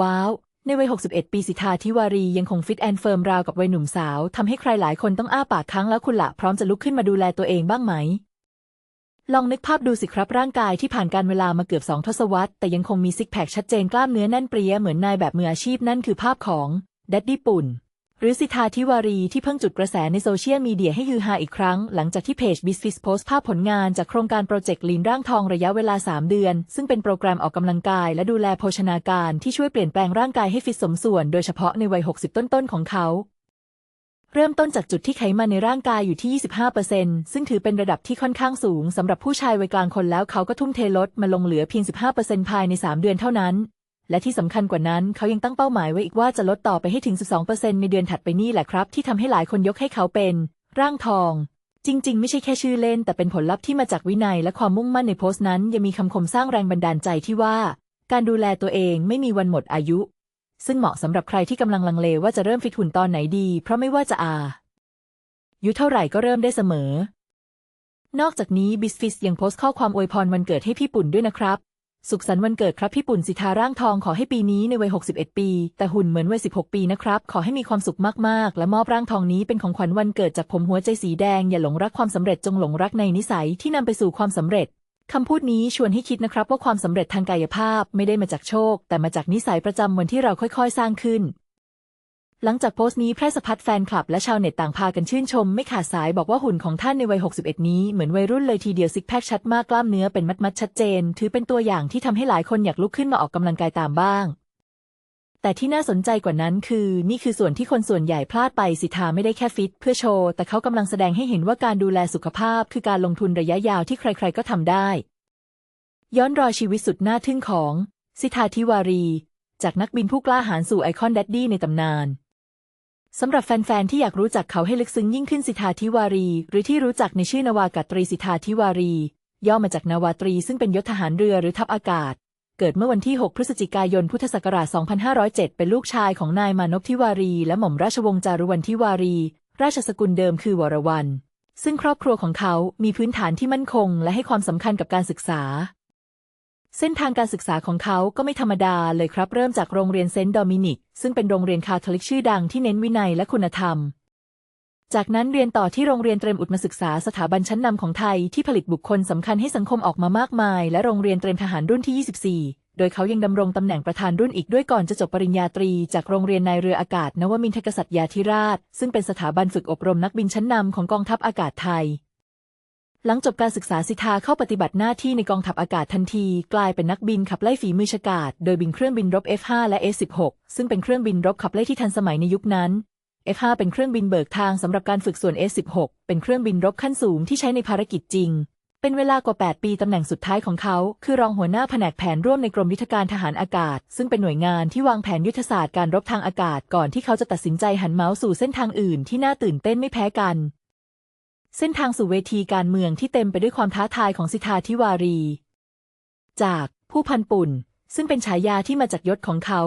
ว้าว ในวัย 61 ปีสิทธาธิวารียังคงฟิตแอนเฟิร์มราวกับวัยหนุ่มสาวทำให้ใครหลายคนต้องอ้าปากค้างแล้วคุณละพร้อมจะลุกขึ้นมาดูแลตัวเองบ้างไหม ลองนึกภาพดูสิครับร่างกายที่ผ่านการเวลามาเกือบสองทศวรรษ แต่ยังคงมีซิกแพคชัดเจนกล้ามเนื้อแน่นเปรี้ยเหมือนนายแบบมืออาชีพนั่นคือภาพของแดดดี้ปุ่น รือสิทธาธิวารีที่เพิ่งจุดกระแสในโซเชียลมีเดียให้ฮือฮาอีกครั้ง หลังจากที่เพจ b i z f i s โพสต์ภาพผลงานจากโครงการโปรเจกต์ลีนร่างทองระยะเวลา 3 เดือน ซึ่งเป็นโปรแกรมออกกำลังกายและดูแลโภชนาการที่ช่วยเปลี่ยนแปลงร่างกายให้ฟิตสมส่วน โดยเฉพาะในวัย 60 ต้นๆของเขาเริ่มต้นจากจุดที่ไขมันในร่างกายอยู่ที่ 25%ซึ่งถือเป็นระดับที่ค่อนข้างสูงสำหรับผู้ชายวัยกลางคนแล้วเขาก็ทุ่มเทลดมาลงเหลือเพียง 15%ภายใน 3 เดือนเท่านั้น และที่สำคัญกว่านั้นเขายังตั้งเป้าหมายไว้อีกว่าจะลดต่อไปให้ถึง 12%ในเดือนถัดไปนี่แหละครับ ที่ทำให้หลายคนยกให้เขาเป็น ร่างทอง จริง ๆ ไม่ใช่แค่ชื่อเล่น แต่เป็นผลลัพธ์ที่มาจากวินัยและความมุ่งมั่นในโพสต์นั้น ยังมีคำคมสร้างแรงบันดาลใจที่ว่า การดูแลตัวเองไม่มีวันหมดอายุ ซึ่งเหมาะสำหรับใครที่กำลังลังเลว่าจะเริ่มฟิตหุ่นตอนไหนดี เพราะไม่ว่าจะอายุเท่าไหร่ก็เริ่มได้เสมอ นอกจากนี้บิสฟิสยังโพสต์ข้อความอวยพรวันเกิดให้พี่ปุ่นด้วยนะครับ สุขสันต์วันเกิดครับพี่ปุ่นสิทาร่างทองขอให้ปีนี้ในวัย 61 ปี แต่หุ่นเหมือนวัย 16 ปีนะครับ ขอให้มีความสุขมากๆ และมอบร่างทองนี้เป็นของขวัญวันเกิดจากผมหัวใจสีแดง อย่าหลงรักความสำเร็จจงหลงรักในนิสัยที่นำไปสู่ความสำเร็จคำพูดนี้ชวนให้คิดนะครับว่าความสำเร็จทางกายภาพไม่ได้มาจากโชค แต่มาจากนิสัยประจำวันที่เราค่อยๆ สร้างขึ้น หลังจากโพสต์นี้แพร่สะพัดแฟนคลับและชาวเน็ตต่างพากันชื่นชม ไม่ขาดสายบอกว่าหุ่นของท่านในวัย 61 นี้เหมือนวัยรุ่นเลยทีเดียวซิกแพคชัดมากกล้ามเนื้อเป็นมัดๆชัดเจน ถือเป็นตัวอย่างที่ทำให้หลายคนอยากลุกขึ้นมาออกกำลังกายตามบ้าง แต่ที่น่าสนใจกว่านั้นคือ นี่คือส่วนที่คนส่วนใหญ่พลาดไปสิทธาไม่ได้แค่ฟิต เพื่อโชว์ แต่เขากำลังแสดงให้เห็นว่าการดูแลสุขภาพ คือการลงทุนระยะยาวที่ใคร ๆ ก็ทำได้ ย้อนรอยชีวิตสุดน่าทึ่งของ สิทธาธิวารี จากนักบินผู้กล้าหาญสู่ไอคอนแดดดี้ในตำนาน สำหรับแฟน ๆ ที่อยากรู้จักเขาให้ลึกซึ้งยิ่งขึ้นสิทธาธิวารี หรือที่รู้จักในชื่อนาวากาตรีสิทธาธิวารี ย่อมาจากนาวาตรีซึ่งเป็นยศทหารเรือหรือทัพอากาศ เกิดเมื่อวันที่ 6 พฤศจิกายนพุทธศักราช 2507 เป็นลูกชายของนายมานพทิวารี และหม่อมราชวงศ์จารุวรรณทิวารี ราชสกุลเดิมคือวรวรรณซึ่งครอบครัวของเขามีพื้นฐานที่มั่นคง และให้ความสำคัญกับการศึกษา เส้นทางการศึกษาของเขาก็ไม่ธรรมดาเลยครับ เริ่มจากโรงเรียนเซนต์โดมินิก ซึ่งเป็นโรงเรียนคาทอลิกชื่อดังที่เน้นวินัยและคุณธรรม จากนั้นเรียนต่อที่โรงเรียนเตรียมอุดมศึกษาสถาบันชั้นนำของไทยที่ผลิตบุคคลสำคัญให้สังคมออกมามากมาย และโรงเรียนเตรียมทหารรุ่นที่ 24 โดยเขายังดำรงตำแหน่งประธานรุ่นอีกด้วยก่อนจะจบปริญญาตรี จากโรงเรียนนายเรืออากาศนวมินทกษัตริยาธิราช ซึ่งเป็นสถาบันฝึกอบรมนักบินชั้นนำของกองทัพอากาศไทย หลังจบการศึกษาสิทธาเข้าปฏิบัติหน้าที่ในกองทัพอากาศทันที กลายเป็นนักบินขับไล่ฝีมือฉกาจโดยบินเครื่องบินรบ F5 และ F16 ซึ่งเป็นเครื่องบินรบขับไล่ที่ทันสมัยในยุคนั้น F5 เป็นเครื่องบินเบิกทางสำหรับการฝึกส่วน F16 เป็นเครื่องบินรบขั้นสูงที่ใช้ในภารกิจจริง เป็นเวลากว่า 8 ปีตำแหน่งสุดท้ายของเขา คือรองหัวหน้าแผนกแผนร่วมในกรมยุทธการทหารอากาศ ซึ่งเป็นหน่วยงานที่วางแผนยุทธศาสตร์การรบทางอากาศก่อนที่เขาจะตัดสินใจหันเมาส์สู่เส้นทางอื่นที่น่าตื่นเต้นไม่แพ้กัน เส้นทางสู่เวทีการเมืองที่เต็มไปด้วยความท้าทายของสิทธาธิวารี จากผู้พันปุ่น ซึ่งเป็นฉายาที่มาจากยศของเขา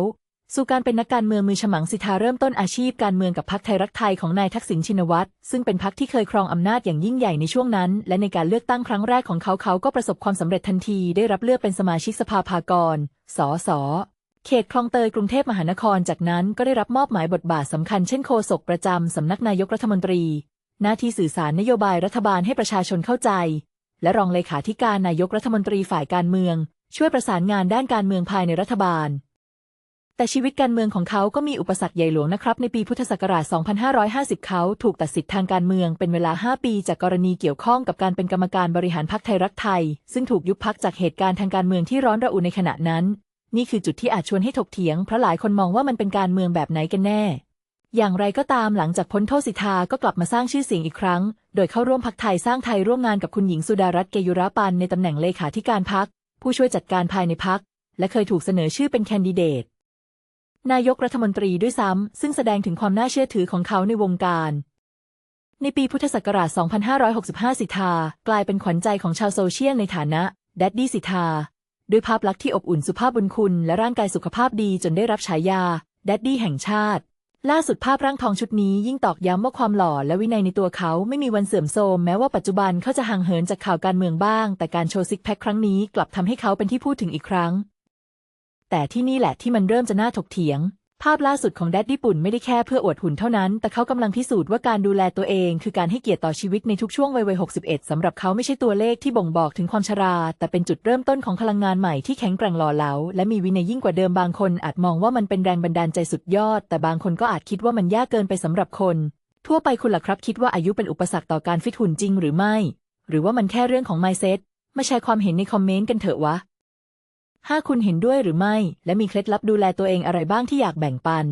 สู่การเป็นนักการเมืองมือฉมังสิทธาเริ่มต้นอาชีพการเมืองกับพรรคไทยรักไทยของนายทักษิณชินวัตรซึ่งเป็นพรรคที่เคยครองอำนาจอย่างยิ่งใหญ่ในช่วงนั้น และในการเลือกตั้งครั้งแรกของเขาเขาก็ประสบความสำเร็จทันที ได้รับเลือกเป็นสมาชิกสภาพากร สสเขตคลองเตยกรุงเทพมหานครจากนั้นก็ได้รับมอบหมายบทบาทสำคัญเช่นโฆษกประจำสำนักนายกรัฐมนตรี หน้าที่สื่อสารนโยบายรัฐบาลให้ประชาชนเข้าใจ และรองเลขาธิการนายกรัฐมนตรีฝ่ายการเมือง ช่วยประสานงานด้านการเมืองภายในรัฐบาล แต่ชีวิตการเมืองของเขาก็มีอุปสรรคใหญ่หลวงนะครับ ในปีพุทธศักราช 2550 เขาถูกตัดสิทธิ์ทางการเมืองเป็นเวลา 5 ปีจากกรณีเกี่ยวข้องกับการเป็นกรรมการบริหารพรรคไทยรักไทย ซึ่งถูกยุบพักจากเหตุการณ์ทางการเมืองที่ร้อนระอุในขณะนั้น นี่คือจุดที่อาจชวนให้ถกเถียงเพราะหลายคนมองว่ามันเป็นการเมืองแบบไหนกันแน่ อย่างไรก็ตามหลังจากพ้นโทษสิทธาก็กลับมาสร้างชื่อเสียงอีกครั้ง โดยเข้าร่วมพักไทยสร้างไทยร่วมงานกับคุณหญิงสุดารัตน์เกยุราปันในตำแหน่งเลขาธิการพัก ผู้ช่วยจัดการภายในพัก และเคยถูกเสนอชื่อเป็นแคนดิเดต นายกรัฐมนตรีด้วยซ้ำ ซึ่งแสดงถึงความน่าเชื่อถือของเขาในวงการ ในปีพุทธศักราช 2565 สิทธากลายเป็นขวัญใจของชาวโซเชียลในฐานะแดดดี้สิทธาด้วยภาพลักษณ์ที่อบอุ่นสุภาพบุญคุณ และร่างกายสุขภาพดีจนได้รับฉายาแดดดี้แห่งชาติ ล่าสุดภาพร่างทองชุดนี้ยิ่งตอกย้ำว่าความหล่อและวินัยในตัวเขาไม่มีวันเสื่อมโทรมแม้ว่าปัจจุบันเขาจะห่างเหินจากข่าวการเมืองบ้าง แต่การโชว์ซิกแพคครั้งนี้กลับทำให้เขาเป็นที่พูดถึงอีกครั้ง แต่ที่นี่แหละที่มันเริ่มจะน่าถกเถียง ภาพล่าสุดของแดดญี่ปุ่นไม่ได้แค่เพื่ออวดหุ่นเท่านั้น แต่เขากำลังพิสูจน์ว่าการดูแลตัวเอง คือการให้เกียรติต่อชีวิตในทุกช่วงวัยวัย61 สำหรับเขาไม่ใช่ตัวเลขที่บ่งบอกถึงความชรา แต่เป็นจุดเริ่มต้นของพลังงานใหม่ที่แข็งแกร่งหล่อเหลา และมีวินัยยิ่งกว่าเดิมบางคนอาจมองว่ามันเป็นแรงบันดาลใจสุดยอด แต่บางคนก็อาจคิดว่ามันยากเกินไปสำหรับคน ทั่วไปคุณล่ะครับคิดว่าอายุเป็นอุปสรรคต่อการฟิตหุ่นจริงหรือไม่ หรือว่ามันแค่เรื่องของ mindset มาแชร์ความเห็นในคอมเมนต์กันเถอะวะ ห้าคุณเห็นด้วยหรือไม่ และมีเคล็ดลับดูแลตัวเองอะไรบ้างที่อยากแบ่งปัน